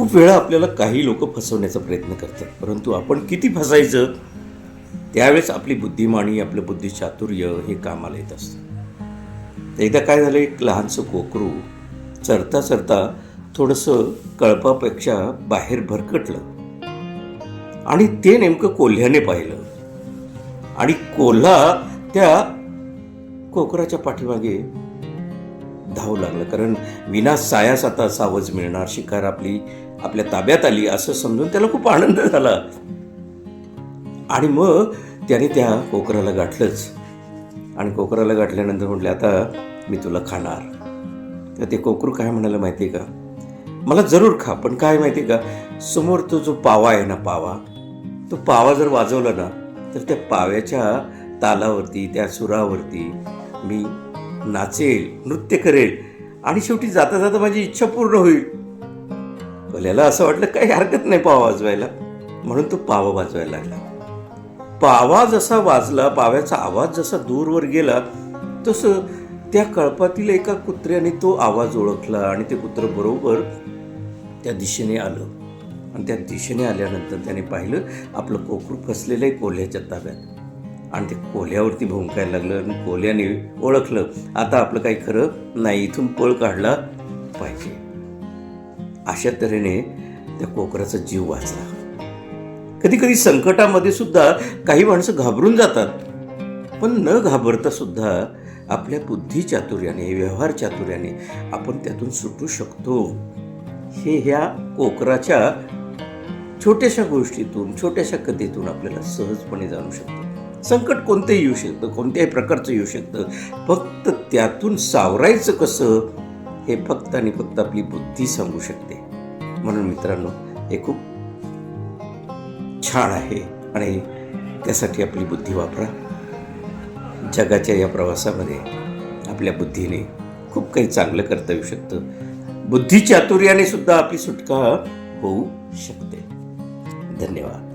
खूप वेळा आपल्याला काही लोक फसवण्याचा प्रयत्न करतात. परंतु आपण किती फसायचं त्यावेळेस आपली बुद्धिमानी आपलं बुद्धिचातुर्य हे कामाला येत असतं. तर एकदा काय झालं एक लहानसं कोकरू चरता चरता थोडंसं कळपापेक्षा बाहेर भरकटलं. आणि ते नेमकं कोल्ह्याने पाहिलं. आणि कोल्हा त्या कोकराच्या पाठीमागे धावू लागलं. कारण विना सायास आता सावज मिळणार. शिकार आपली आपल्या ताब्यात आली असं समजून त्याला खूप आनंद झाला. आणि मग त्याने त्या कोकराला गाठलंच. आणि कोकराला गाठल्यानंतर म्हटलं आता मी तुला खाणार. तर ते कोकरू काय म्हणायला माहिती आहे का? मला जरूर खा पण काय माहिती आहे का? समोर तो जो पावा आहे ना पावा तो पावा जर वाजवला ना तर त्या पाव्याच्या तालावरती त्या सुरावरती मी नाचेल नृत्य करेल आणि शेवटी जाता जाता माझी इच्छा पूर्ण होईल. भल्याला असं वाटलं काही हरकत नाही पाव वाजवायला. म्हणून तो पावा वाजवायला लागला. पावा जसा वाजला पाव्याचा आवाज जसा दूरवर गेला तसं त्या कळपातील एका कुत्र्याने तो आवाज ओळखला आणि ते कुत्र बरोबर त्या दिशेने आलं. आणि त्या दिशेने आल्यानंतर त्याने पाहिलं आपलं कोकरू फसलेलं आहे कोल्ह्याच्या ताब्यात. आणि ते कोल्ह्यावरती भुंकायला लागलं आणि कोल्ह्याने ओळखलं. आता आपलं काही खरं नाही इथून पळ काढला पाहिजे. अशा तऱ्हेने त्या कोकराचा जीव वाचला. कधी कधी संकटामध्ये सुद्धा काही माणसं घाबरून जातात. पण न घाबरता सुद्धा आपल्या बुद्धी चातुर्याने व्यवहार चातुर्याने आपण त्यातून सुटू शकतो. हे ह्या कोकराच्या छोट्याशा गोष्टीतून छोट्याशा कथेतून आपल्याला सहजपणे जाणू शकतो. संकट कोणतेही येऊ शकतं कोणत्याही प्रकारचं येऊ शकतं. फक्त त्यातून सावरायचं कसं हे फक्त आणि फक्त आपली बुद्धी सांगू शकते. म्हणून मित्रांनो हे खूप छान आहे आणि त्यासाठी आपली बुद्धी वापरा. जगाच्या या प्रवासामध्ये आपल्या बुद्धीने खूप काही चांगलं करता येऊ शकतं. बुद्धी चातुर्याने सुद्धा आपली सुटका होऊ शकते. धन्यवाद.